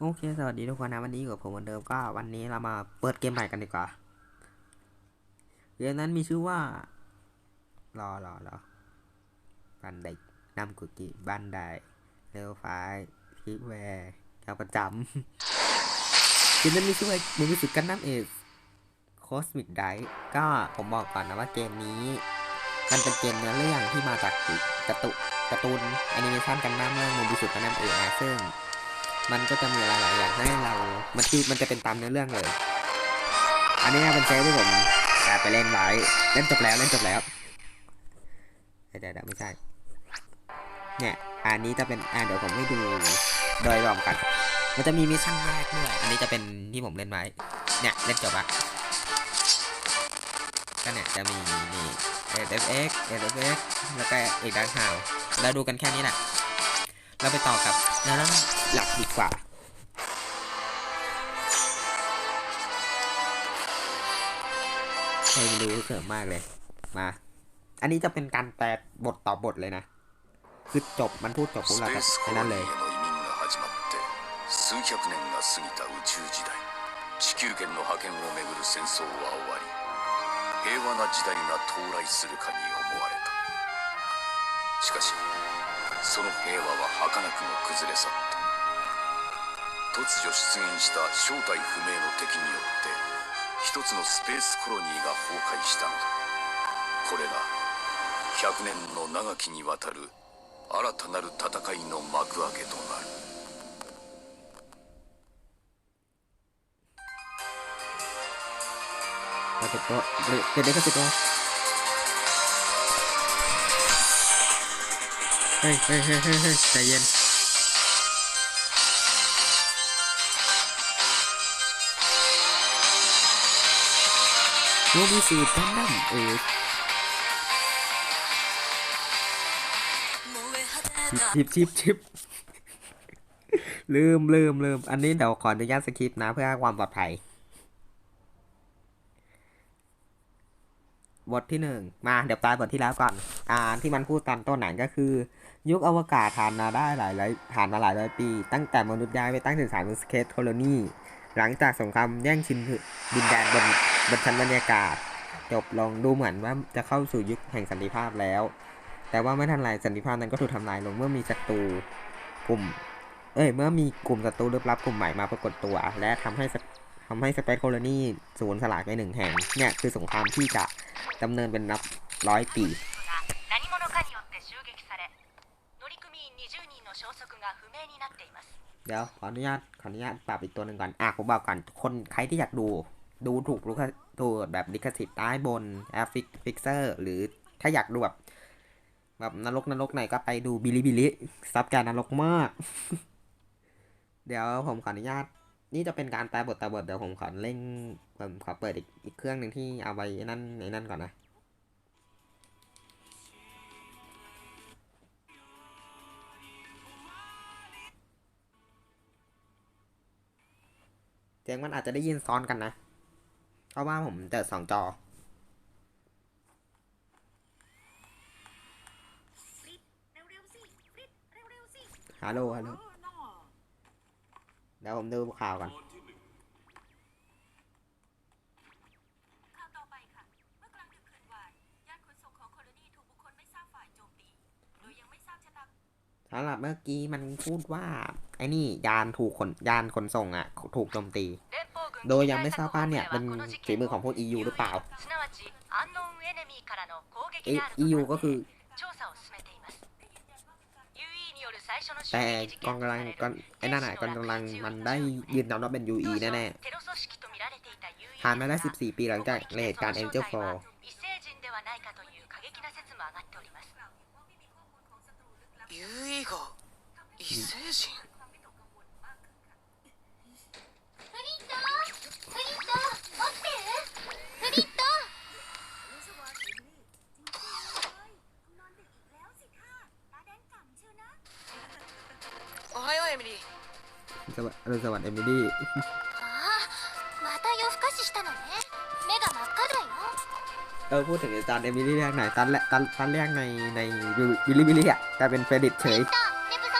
โอเค สวัสดีทุกคนนะ วันนี้กับผมเหมือนเดิมก็วันนี้เรามาเปิดเกมใหม่กันดีกว่า เกมนั้นมีชื่อว่า รอรอรอบันไดนำกุกิบันไดเรลไฟพิแวร์แก้วประจำเกมนั้นมีชื่อว่ามูวิสุกันน้ำเอสโคสมิกไดก็ผมบอกก่อนนะว่าเกมนี้ มันเป็นเกมเนื้อเรื่องที่มาจากกร์ตูนการ์ตูนแอนิเมชันกันน้ำเรื่องมูบิสุกันน้ำเอนะซึ่ง มันก็จะมีหลายๆอย่างให้เรา มันคือมันจะเป็นตามเนื้อเรื่องเลย อันนี้เป็นเซฟที่ผมแอบไปเล่นไว้ เล่นจบแล้วเล่นจบแล้วเดี๋ยวไม่ใช่ เนี่ย อันนี้จะเป็นอ่าเดี๋ยวผมให้ดูโดยรวมกัน มันจะมีมิชชั่นแรกด้วย อันนี้จะเป็นที่ผมเล่นไว้ เนี่ยเล่นจบละก็เนี่ยจะมีนี่ SFX SFX แล้วก็อีกด้านข่าวเราดูกันแค่นี้แหละ เราไปต่อกับเนื้อเรื่องหลักดีกว่า ใครไม่รู้เสริมมากเลย มา อันนี้จะเป็นการแปลบทต่อบทเลยนะ คือจบมันพูดจบปุ๊บ ス เรา ペ ก็ ースコ ไอ้ ロ นั่น ニ เล ー ย への移民が始まって数百年が過ぎた宇宙時代地球圏の覇権をめぐる戦争は終わり平和な時代が到来するかに思われたしかし その平和は儚くも崩れ去った。突如出現した正体不明の敵によって一つのスペースコロニーが崩壊したのだ。これが100年の長きにわたる新たなる戦いの幕開けとなる。だけど、これ、けど。 เดี๋ยวก็จะตัวเฮ้ยเฮ้ยเฮ้ยเฮ้ยเฮ้ยใจเย็นโนบิสูตรกันดั้มเออชิปชิปชิปลืมลืมลืมอันนี้เดี๋ยวขออนุญาตสคริปต์นะเพื่อความปลอดภัย บทที่หนึ่งมาเดี๋ยวตายบทที่แล้วก่อน อ่าที่มันพูดตอนต้นหนังก็คือ ยุคอวกาศผ่านมาได้หลายร้อยผ่านมาหลายร้อยปี ตั้งแต่มนุษย์ย้ายไปตั้งถิ่นฐานบนสเคทโคโลนีหลังจากสงครามแย่งชิงดินแดนบนบนชั้นบรรยากาศ จบลงดูเหมือนว่าจะเข้าสู่ยุคแห่งสันติภาพแล้ว แต่ว่าไม่ทันไรสันติภาพนั้นก็ถูกทำลายลงเมื่อมีศัตรูกลุ่ม เอ้ยเมื่อมีกลุ่มศัตรูลึกลับกลุ่มใหม่มาปรากฏตัว และทำให้สทำให้สเปซโคโลนีสูญสลายไปหนึ่งแห่งเนี่ยคือสงครามที่จะ ดำเนินเป็นนับร้อยปีเดี๋ยวขออนุญาตขออนุญาตปรับอีกตัวหนึ่งก่อนอะผมบอกก่อนคนใครที่อยากดู ดูถูกลูกตัวแบบลิขสิทธิ์ใต้บนแอฟฟิกฟิกเซอร์หรือถ้าอยากดูแบบแบบนรกนรกไหนก็ไปดูบิลิบิลิซับการนรกมาก เดี๋ยวผมขออนุญาต นี่จะเป็นการแปลบทแต่บทเดี๋ยวผมขอเล่นผมขอเปิดอีกอีกเครื่องหนึ่งที่เอาไว้ไอ้นั่นไอ้นั่นก่อนนะเสียงมันอาจจะได้ยินซ้อนกันนะเพราะว่าผมเปิดสองจอฮัลโหลฮัลโหล เดี๋ยวผมดูข่าวก่อนสำหรับเมื่อกี้มันพูดว่า ไอ้นี่ยานถูกขนยานขนส่งอะ ถูกโจมตี โดยยังไม่ทราบว่าเนี่ยเป็นฝีมือของพวก EU หรือเปล่า EU ก็คือ แต่ 撃事 กอง 件と กำ さ ลัง れる กองไอ้นั่นน่ะกองกำลังมันได้ยืนยันว่าเป็น UE 当初 แน่ テロ組織と見られていた UE ๆผ่านมาได้ ですが14 ปีหลังจากเหตุการณ์ Angel ここに Fall 来てその正体は異星人ではないかという過激な説も上がっております UE が異星人 สวัสดีสวัสดีเอมิลี่ ああまた夜更かししたのね目が真っ赤だよ เออพูดถึงตอนเอมิลี่แรกหน่อยตอนแรกตอนตอนแรกในในวิลลี่วิลลี่อ่ะกลายเป็นเฟรดิตเฉ フリ ย ット寝不足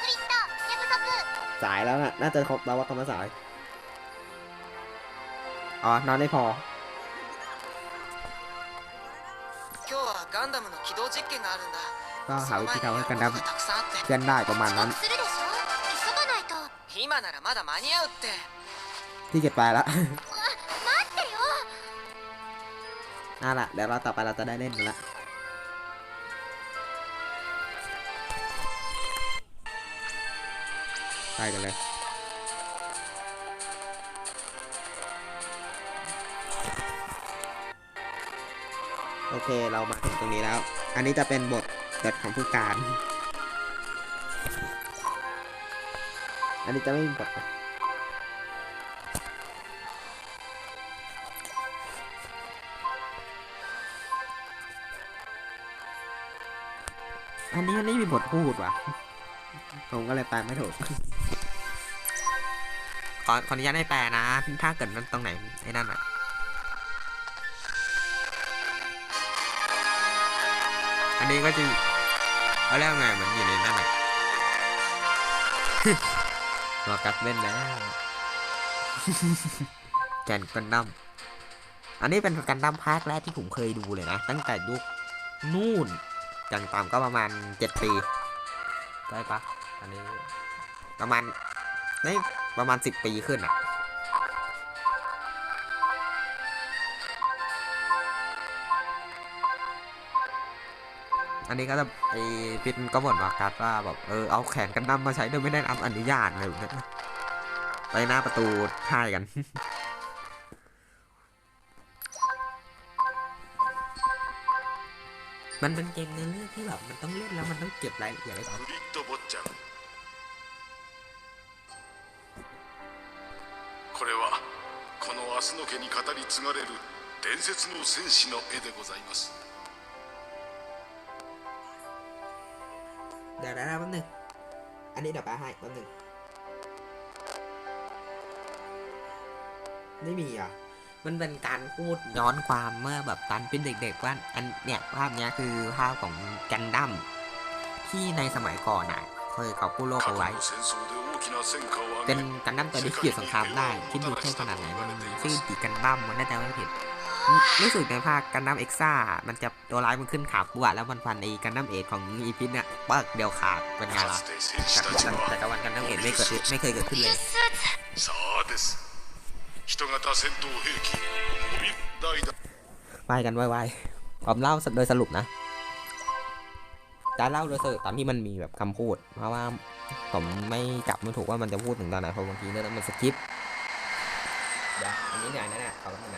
フリット寝不足 สายแล้วน่ะ น่าจะครบแล้วว่าคำว่าสาย อ๋อ นอนได้พอ 今日はガンダムの起動実験があるんだ ก็หา その วิธี 前に ทำ や ให้ るこ กัน と ดั้ม がたくさんあって เคลื่อนได้ประมาณ 遅 นั้น 今ならまだ間に合うって ที่เกียจไปละ 待ってよ นั่นแหละเดี๋ยวเราต่อไปเราจะได้เล่นกันละ ไปกันเลย โอเคเรามาถึงตรงนี้แล้ว อันนี้จะเป็นบทจดของผู้การ อันนี้จะไม่มีบทนะอันนี้มันไม่มีบทพูดว่ะ ผมก็เลยแปลไม่ถูก ขอขออนุญาตให้แปลนะ ถ้าเกิดมันตรงไหนไอ้นั่นอะอันนี้ก็จะเอาเรียกว่าไงเหมือนอยู่ในนั่นแหละ มากัดเล่นแล้ว แกนกันดั้มอันนี้เป็นกันดั้มภาคแรกที่ผมเคยดูเลยนะ ตั้งแต่ยุคนู่นอย่างต่ำก็ประมาณเจ็ดปีได้ปะอันนี้ ประมาณนี่ประมาณสิบปีขึ้นอะนนี้ก็จะไอพิทก็บ่นว่ากัดว่าแบบเออเอาแขนกันดั้มมาใช้โดยไม่ได้รับอนุญาตอะไรแบบเนี้ยไปหน้าประตูท่ายกัน มันเป็นเกมในเรื่องที่แบบมันต้องเล่นแล้วมันต้องเก็บรายละเอียดไว้ก่อน フリッド・坊ちゃんこれはこの明日の家に語り継がれる伝説の戦士の絵でございます ดี๋ยวนะแป๊บนึงอันนี้เดี๋ยวแปลให้แป๊บนึงไม่มีอะ มันเป็นการพูดย้อนความเมื่อแบบตอนเป็นเด็ก ๆ ว่าอันเนี่ยภาพนี้คือภาพของกันดั้มที่ในสมัยก่อนอะเคยเขากู้โลกเอาไว้ เป็นกันดั้มตัวที่เกี่ยวสงครามได้ คิดดูเท่ขนาดไหนมันซื่อตีกันดั้มมันน่าจะไม่ผิด รู้สึกในภาคกันน้ำเอ็กซ่า มันจะตัวร้ายมันขึ้นขาบัวแล้วมันฟันไอ้กันน้ำเอ็ดของอีพิษเนี่ยปักเดียวขาดเป็นไงล่ะแต่ตะวันกันน้ำเอ็ดไม่เกิดไม่เคยเกิดขึ้นเลยไปกันไวๆผมเล่าโดยสรุปนะจะเล่าโดยสรุปตามที่มันมีแบบคำพูด เพราะว่าผมไม่จับไม่ถูกว่ามันจะพูดถึงตอนไหนเพราะบางทีเนี่ยมันสกิปเดี๋ยวอันนี้เนี่ยนะเนี่ยขอบคุณ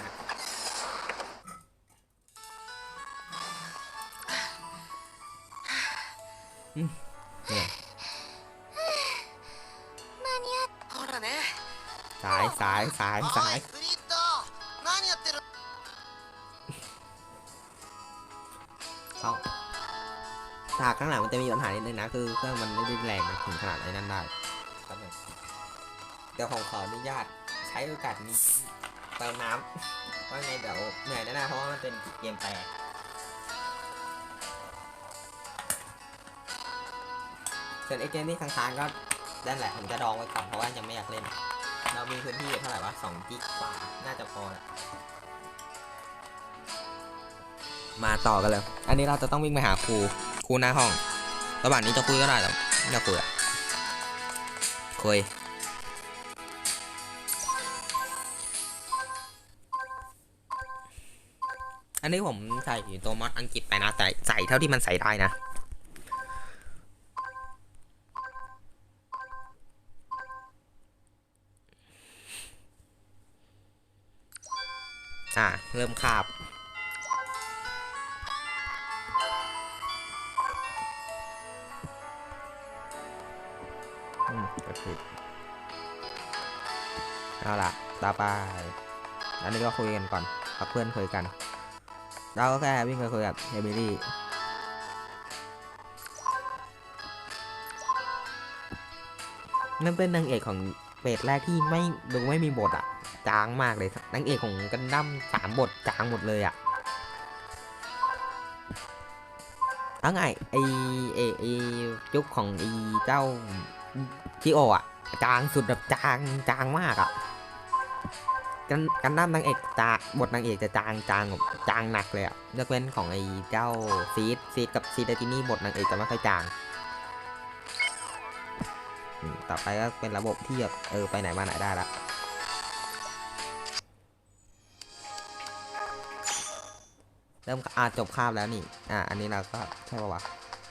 เนี่ยสายสายสายสายเขาฉากข้างหลังมันจะมีปัญหานิดนึงนะคือเครื่องมันไม่ได้แรงถึงขนาดไอ้นั่นได้เดี๋ยวของขออนุญาตใช้โอกาสนี้เติมน้ำว่าไงเดี๋ยวเหนื่อยแน่ๆเพราะว่ามันเป็นเกมแปล ส่วนไอเกมที่ค้างๆก็นั่นแหละผมจะดองไว้ก่อนเพราะว่ายังไม่อยากเล่น เรามีพื้นที่เท่าไหร่วะสองกิกกว่าน่าจะพอแหละมาต่อกันเลย อันนี้เราจะต้องวิ่งไปหาครู ครูหน้าห้อง ระหว่างนี้จะคุยก็ได้แต่ไม่จะคุยอะคุยอันนี้ผมใส่ตัวมอดอังกฤษไปนะ แต่ใส่เท่าที่มันใส่ได้นะ อะ เริ่มคาบ อืมก็ผิดเอาล่ะต่อไปอันนี้ก็คุยกันก่อนกับเพื่อนคุยกัน เราก็แค่วิ่งไปคุยกับเอมิลี่นั่นเป็นนางเอกของเฟสแรกที่ไม่ดูไม่มีบทอะ จางมากเลยนางเอกของกันดั้มสามบทจางหมดเลยอะเอาไงไอไอไอยุคของไอเจ้าชิโออะจางสุดแบบจางจางมากอะกันกันน้ำนางเอกจาบทนางเอกจะจางจางจางหนักเลยอะยกเว้นของไอ้เจ้าซีดซีดกับซีดาตินี่บทนางเอกจะไม่ค่อยจาง ต่อไปก็เป็นระบบที่แบบเออไปไหนมาไหนได้ละ เริ่มอาจบคาบแล้วนี่ อ่า อันนี้เราก็ใช่ป่าวะ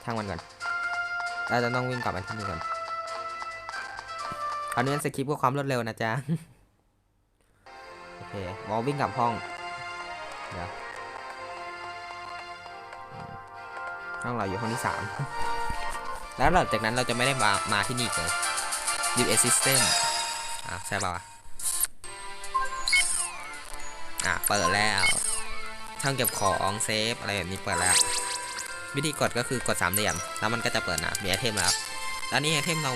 ช่างมันก่อน เราจะต้องวิ่งกลับมาที่นี่ก่อนคราวนี้สคริปต์เพื่อความรวดเร็วนะจ๊ะ โอเคบอลวิ่งกลับห้อง เดี๋ยว ห้องเราอยู่ห้องที่สามแล้วหลังจากนั้นเราจะไม่ได้มา มาที่นี่เลย US System อะใช่ป่าวะอะเปิดแล้ว ช่องเก็บของเซฟอะไรแบบนี้เปิดแล้ว วิธีกดก็คือกดสามเหลี่ยมแล้วมันก็จะเปิดนะมีไอเทมแล้วแล้วนี่ไอเทมเรา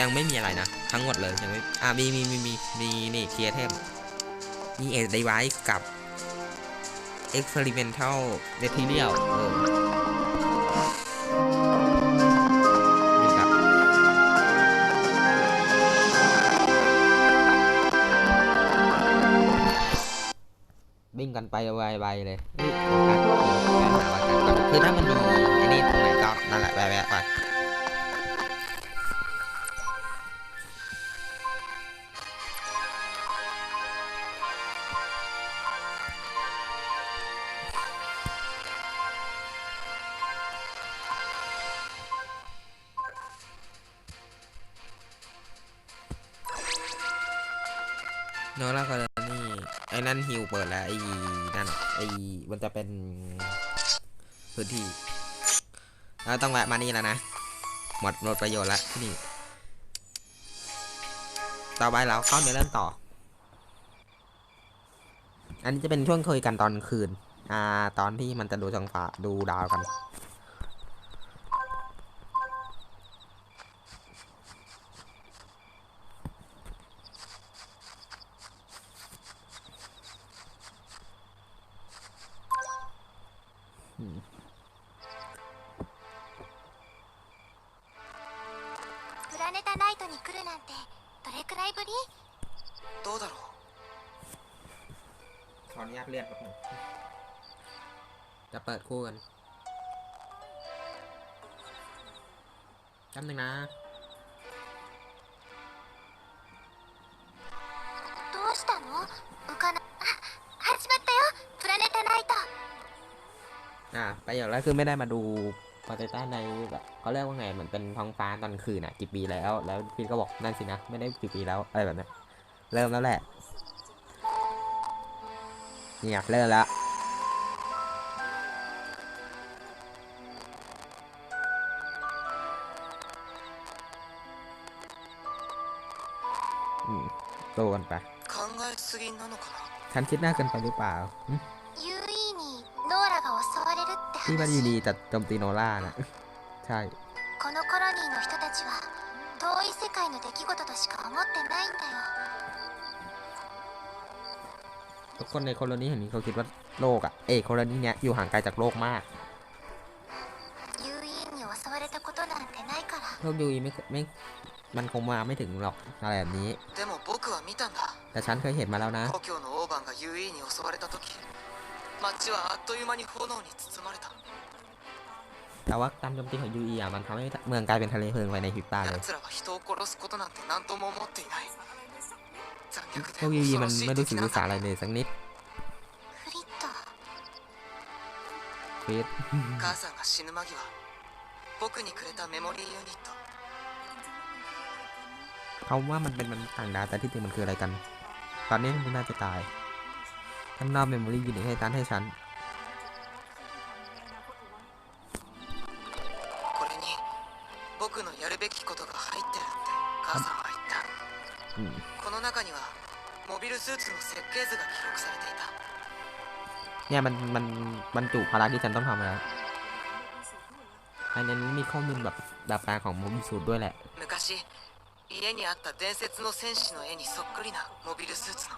ยังไม่มีอะไรนะ ทั้งหมดเลยยังไม่อ่ามีมีมีมีมีนี่เคลียร์เทมมีเอเดไวส์กับ experimental material เออ กันไปไวๆเลยเฮ้ยโฟกัสเออแวะหาว่ากันก่อนคือถ้ามันมีไอ้นี่ตรงไหนก็นั่นแหละแวะๆไป ฮิวเปิดแล้วไอ้นั่นไอ้มันจะเป็นพื้นที่เราต้องแวะมานี่แล้วนะ หมดหมดประโยชน์ละที่นี่ต่อไปเราเข้าเนื้อเรื่องต่อ อันนี้จะเป็นช่วงคุยกันตอนคืน อ่า ตอนที่มันจะดูท้องฟ้าดูดาวกัน จะเปิดคู่กันแป๊บนึงนะ どうしたの浮かなあ始まったよプラネタナイト อ่าประโยชน์แรกคือไม่ได้มาดูปาเตต้าในแบบเขาเรียกว่าไงเหมือนเป็นท้องฟ้าตอนคืนอ่ะกี่ปีแล้ว แล้วพี่ก็บอกนั่นสินะ ไม่ได้กี่ปีแล้วอะไรแบบนั้นเริ่มแล้วแหละเนี่ยเริ่มแล้ว ฉันคิดหน้าเกินไปหรือเปล่าที่มันยูนีจัดโจมตีโนล่านะใช่ทุกคนในโคโลนีแห่งนี้เขาคิดว่าโลกอะ เอโคโลนีเนี้ยอยู่ห่างไกลจากโลกมากโลกยูอีไม่ไม่มันคงมาไม่ถึงหรอกอะไรแบบนี้ แต่ฉันเคยเห็นมาแล้วนะ 故郷のオーバンが UE に襲われた時街はあっという間に炎に包まれた แต่ว่าการโจมตีของยูอีอะมันทำให้เมืองกลายเป็นทะเลเพลิงไปในพริบตาเลย 奴らは人を殺すことなんて何とも思っていない残虐 พวก で ยูอี 恐 มั ろ น しい ไม่รู้สึ 敵 ก な รู้ ん สา だ อะไรเลยสักนิด フリット เฟส 母さんが死ぬ間際僕にくれたメモリーユニット เขาว่ามันเป็นมันษย์ต่างดาวแต่ที่จริงมันคืออะไรกัน ตอนนี้มันน่าจะตาย ท่านนอบเมมโมรี่ยูนิตให้ตันให้ฉัน これに僕のやるべきことが入ってるって母さんは言った อืม この中にはモビルスーツの設計図が記録されていた เนี่ยมันมันบรรจุภาระที่ฉันต้องทำแล้วภายในนี้มีข้อมูลแบบดับแปลของมูบิสูตรด้วยแหละ 昔家にあった伝説の戦士の絵にそっくりなモビルスーツの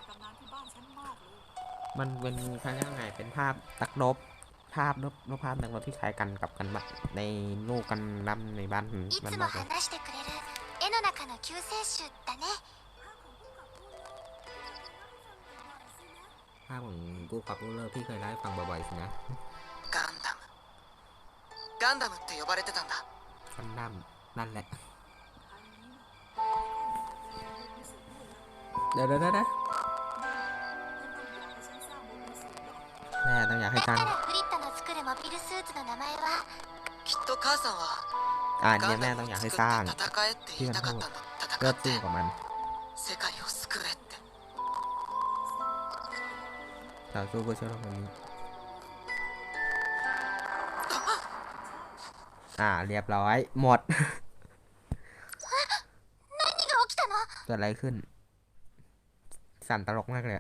มันเป็นคล้ายๆไง เป็นภาพตักรบ ภาพรบรบภาพนักรบที่คล้ายกันกับกันบะในโลกกันดั้มในบ้าน い มัน つも มากเลย 話してくれる絵の中の 救世主だね ภาพของกูขับรูเลอร์ที่เคยเล่าให้ฟังบ่อยๆสินะ ガンダムガンダムって呼ばれてたんだ กันดั้มนั่นแหละ เดี๋ยวเดี๋ยวเดี๋ยว แน่ต้องอยากให้จังอ่านนี่แม่ต้องอยากให้สร้างที่มันพูดเลือกตู้กับมันเาวชูก็ชอบคนนี้อ่าเรียบร้อยหมดเกิดอะไรขึ้น สั่นตลกมากเลย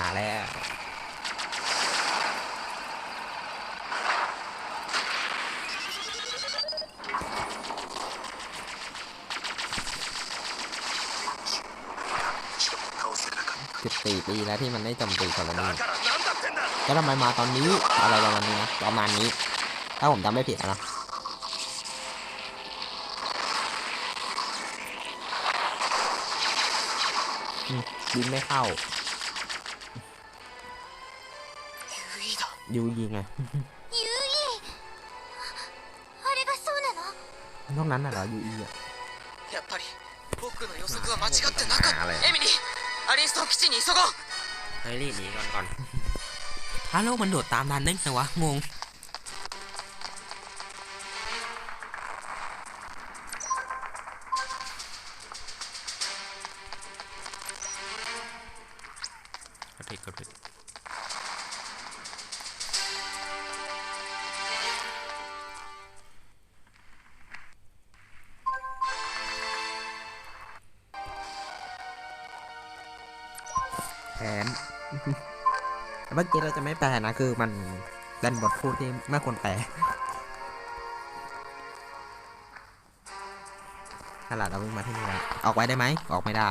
าแล้วสิบสี่ปีแล้วที่มันได้จมตีคนละนี่แล้วทำไมมาตอนนี้อะไรประมาณนี้นะประมาณนี้ ถ้าผมจำไม่ผิดนะอืมยิงไม่เข้า 優位だ ยูยิงไง ユイあれがそうなの นอกนั้นน่ะเหรอยูอีอ่ะ やっぱり僕の予測は間違ってなかっあれたエミリーアリンストン基地に急ごう ให้รีบหนีก่อนก่อนฮัลโหลมันโดดตามทันได้ไงวะ งง นเมื่อกี้เราจะไม่แปลนะคือมันเป็นบทพูดที่ไม่ควรแปลตลาดเราเพิ่งมาที่นี่แล้วออกไว้ได้ไหม ออกไม่ได้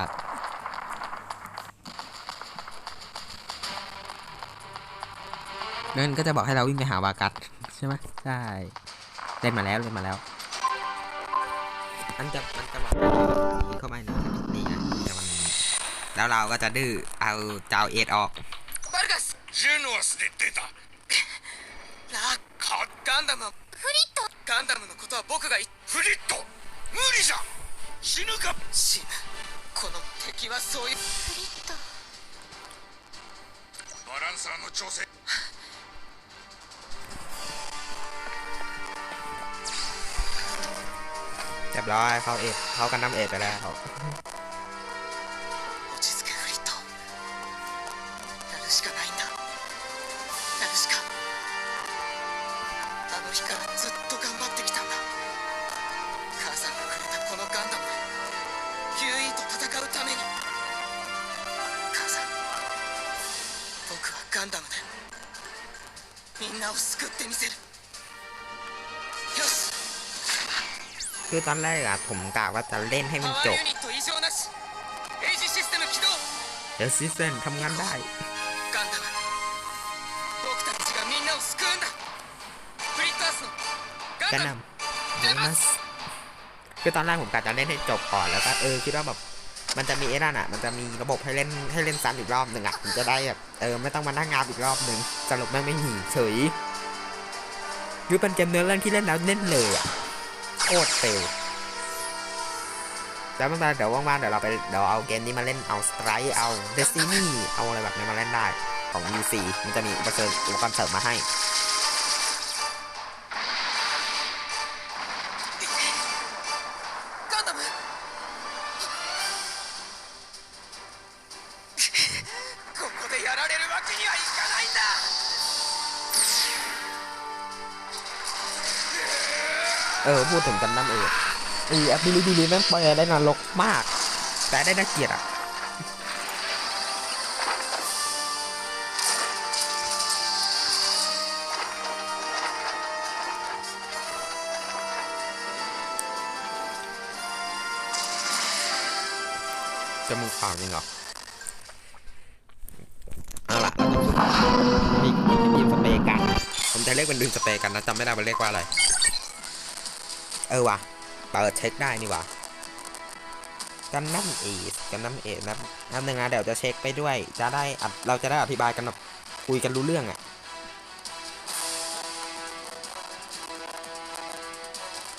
นั่นก็จะบอกให้เราวิ่งไปหาวากัสใช่ไหมใช่เล่นมาแล้วเล่นมาแล้วมันจะมันจะบอกเข้าไปนะนี่ไงแต่มัน แล้วเราก็จะดื้อเอาเจ้าเอ็ดออก バルガスジェノアスで出たラガンダムはフリットガンダムのことは僕が言っフリット無理じゃ死ぬか死ぬこの敵はそういうフリットバランサーの調整 เรียบร้อยเขาเอ็ดเขากันน้ำเอ็ดไปแล้ว คือตอนแรกอะผมกะว่าจะเล่นให้มันจบเดี๋ยวซิสเซนทำงานได้กระนำเดมัสคือตอนแรกผมกะจะเล่นให้จบก่อนแล้วก็เออคิดว่าแบบมันจะมีไอ้นั่นอะ มันจะมีระบบให้เล่นให้เล่นซ้ำอีกรอบหนึ่งอะผมจะได้แบบเออไม่ต้องมานั่งงานอีกรอบหนึ่งสรุปแม่งไม่หิ่งเฉยคืเป็นเกมเนื้อเรื่องที่เล่นแล้วเล่นเลยอะ ตรเฟลแล้วมันมาเดี๋ยวว่างๆเดี๋ยวเราไปเดี๋ยวเอาเกมนี้มาเล่นเอาสไตร์เอาเดซินีเอาอะไรแบบนี้มาเล่นได้ของ UC มันจะมีอุปกรณ์เสริมมาให้ เออพูดถึงกันน้ำเอกอีแอปบิลิบิลิแม่งแปลได้นรกมาก แต่ได้น่าเกลียดอะจะมึงข่าวจริงเหรอเอาล่ะเราจะมีมีมีสเปรย์กัน ผมจะเรียกเป็นดึงสเปรย์กันนะจำไม่ได้มันเรียกว่าอะไรเออว่ะเปิดเช็คได้นี่ว่ากันน้ำเอสกันน้ำเอสนะนับหนึ่งนะเดี๋ยวจะเช็คไปด้วย จะได้อธิเราจะได้อธิบายกันแบบคุยกันรู้เรื่องอะ่ะ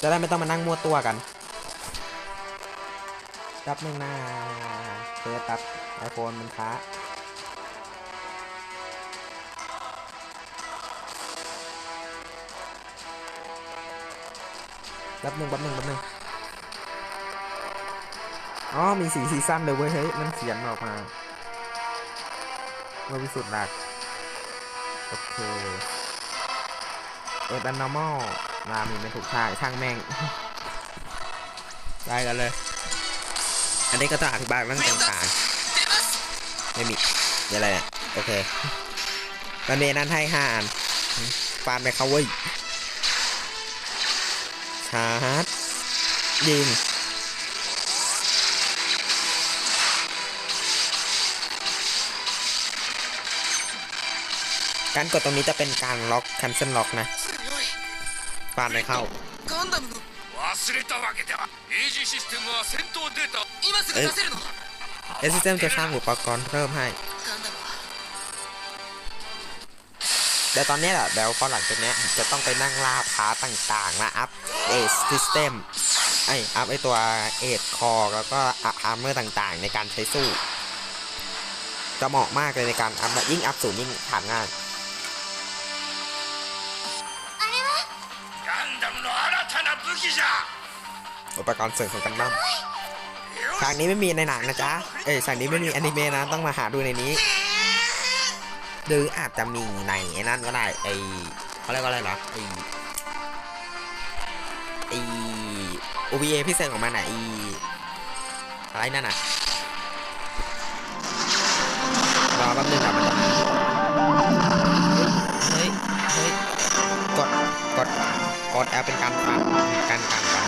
จะได้ไม่ต้องมานั่งมั่วตัวกันแป๊บหนึ่งนะเพื่อตัดไอโฟนมันค้า แป๊บนึงแป๊บนึงแป๊บนึงอ๋อมีสีซีซั่นเลยเว้ยเฮ้ยมันเขียนออกมาเมื่อวิสุทธ์หลักโอเคเอ็ดอันนอร์มอลมามีไม่ถูกทางช่างแม่ง ได้กันเลย อันนี้ก็ต้องอธิบายเรื่องต่างๆไม่มีอะไรเนี่ยโอเคตอนนี้นั้นให้ห้าอันฟาดไปเขาเว้ย ชาร์จยิงการกดตรงนี้จะเป็นการล็อกคันเซิลล็อกนะฟาดไม่เข้าเอซิสเต็มจะสร้างอุปกรณ์เพิ่มให้เดี๋ยวตอนนี้แหละเดี๋ยวพอหลังจากนี้จะต้องไปนั่งล่าพาต่างๆนะครับ เอสซิสเต็มไออัพไอตัวเอสคอแล้วก็อัพอาร์เมอร์ต่างๆ ในการใช้สู้ จะเหมาะมากเลยในการอัพยิ่งอัพสูงยิ่งถามง่ายอุปกรณ์เสริมของกันดั้มฉากนี้ไม่มีในหนังนะจ๊ะ เอ้ยฉากนี้ไม่มีอนิเมะนะ ต้องมาหาดูในนี้ หรืออาจจะมีในนั่นก็ได้ ไอเขาเรียกว่าอะไรเะไอ อ OVA พิเศษของมันอะไออะไรนั่นน่ะรอแป๊บนึงครับมันจะมาเฮ้ยเฮ้ยกดกดกดแอลเป็นการฟันการการฟัน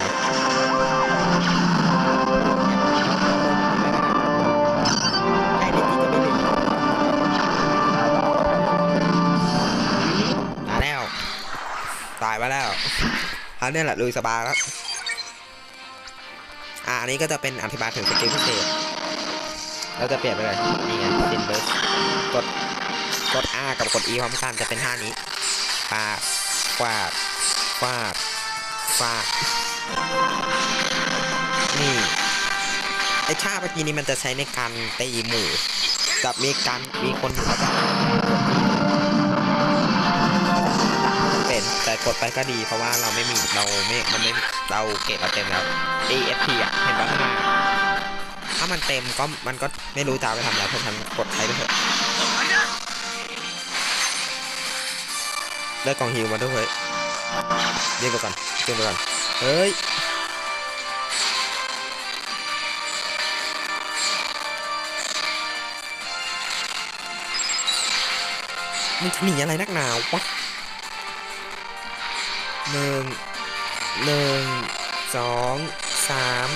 ไอ้นี่ที่จะไม่ดีมาแล้วตายมาแล้ว อันนี้แหละลุยสบายแล้วอ่าอันนี้ก็จะเป็นอธิบายถึงสกิลพิเศษเราจะเปลี่ยนไปเลยนี่ไงซินเบิร์สกดกด R กับกด E พร้อมกันจะเป็นท่านี้ฟาดฟาดฟาดฟาดนี่ไอ้ท่าเมื่อกี้นี้มันจะใช้ในการตีหมู่กับมีการมีคนเขาจะ แต่กดไปก็ดีเพราะว่าเราไม่มีเราไม่มันไม่เราเก็บมาเต็มแล้ว AFP อะเห็นปะข้างหน้าถ้ามันเต็มก็มันก็ไม่รู้จะเอาไปทำอะไรเพราะฉันกดใช้ไปเถอะได้กองฮิวมาด้วยเฮ้ยเรียกก่อนเรียกก่อนเฮ้ยมันจะหนีอะไรนักหนาวะ หนึ่งหนึ่งสองสาม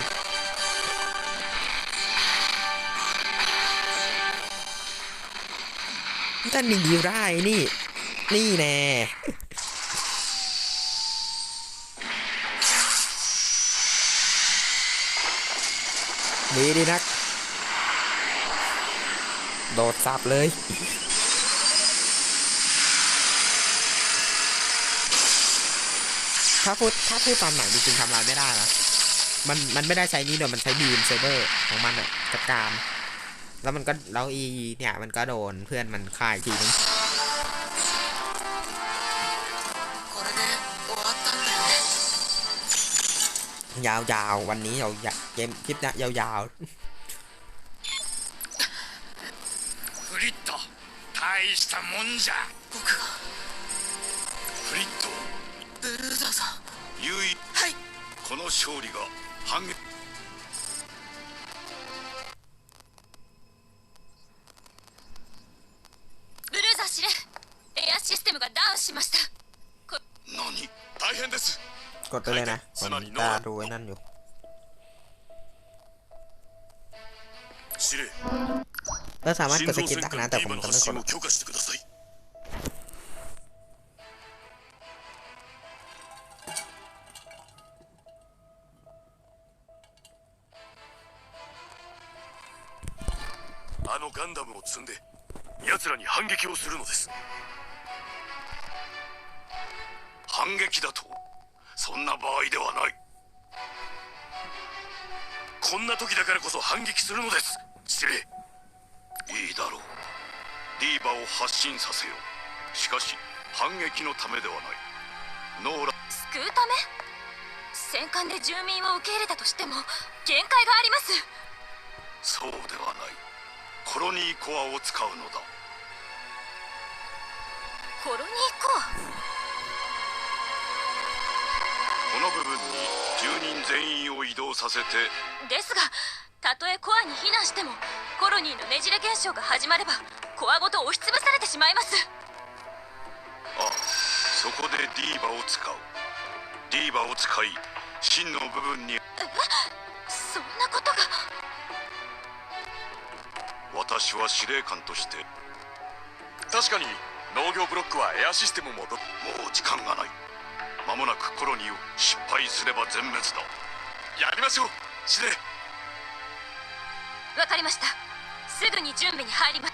มันหนีได้นี่ นี่แน่หนีดีนัก โดดสับเลย ถ้าพูดถ้าพูดตามหนังจริงๆทำลายไม่ได้นะ มันมันไม่ได้ใช้นี้เดี๋ยวมันใช้บีมเซเบอร์ของมันอะจัดการ แล้วมันก็แล้วอีเนี่ยมันก็โดนเพื่อนมันฆ่าอีกทีนึง これで終わったんだよね ยาวๆ วันนี้ยาวๆเกมคลิปเนี้ยยาว フリット大したもんじゃ この勝利が反撃ブルーザ司令エアシステムがダウンしました何大変ですกดไปเลยนะผมตาดูไอ้นั่นอยู่เราสามารถกดสกิลดักนะแต่ผมจะไม่กด ガンダムを積んで奴らに反撃をするのです。反撃だとそんな場合ではない。こんな時だからこそ反撃するのです。司令いいだろう。リーバを発進させよう。しかし反撃のためではない。ノーラ救うため？戦艦で住民を受け入れたとしても限界があります。そうではコロニーコアを使うのだ。コロニーコア？この部分に住人全員を移動させて。ですがたとえコアに避難してもコロニーのねじれ現象が始まればコアごと押しつぶされてしまいます。あそこでディーバを使う。ディーバを使い真の部分に。そんなことが私は司令官として。確かに農業ブロックはエアシステムもどもう時間がない。間もなくコロニーを失敗すれば全滅だ。やりましょう司令。わかりました。すぐに準備に入ります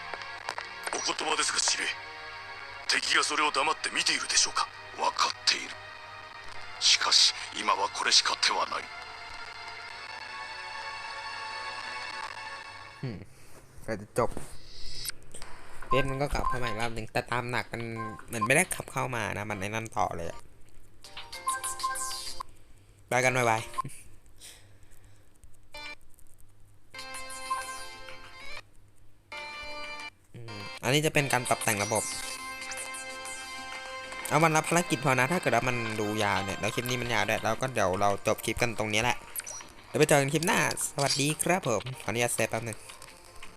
お言葉ですが司令。敵がそれを黙って見ているでしょうか。分かっている。しかし今はこれしか手はない ก็จะจบเบสมันก็กลับเข้ามาอีกรอบหนึ่งแต่ตามหนักมันเหมือนไม่ได้ขับเข้ามานะ มันในนั่นต่อเลยอะไปกันไวๆอืมอันนี้จะเป็นการปรับแต่งระบบ เอาวันละภารกิจพอนะ ถ้าเกิดว่ามันดูยาวเนี่ย แล้วคลิปนี้มันยาวด้วยแล้วก็เดี๋ยวเราจบคลิปกันตรงนี้แหละ เดี๋ยวไปเจอกันคลิปหน้า สวัสดีครับผม ขออนุญาตเซฟแป๊บหนึง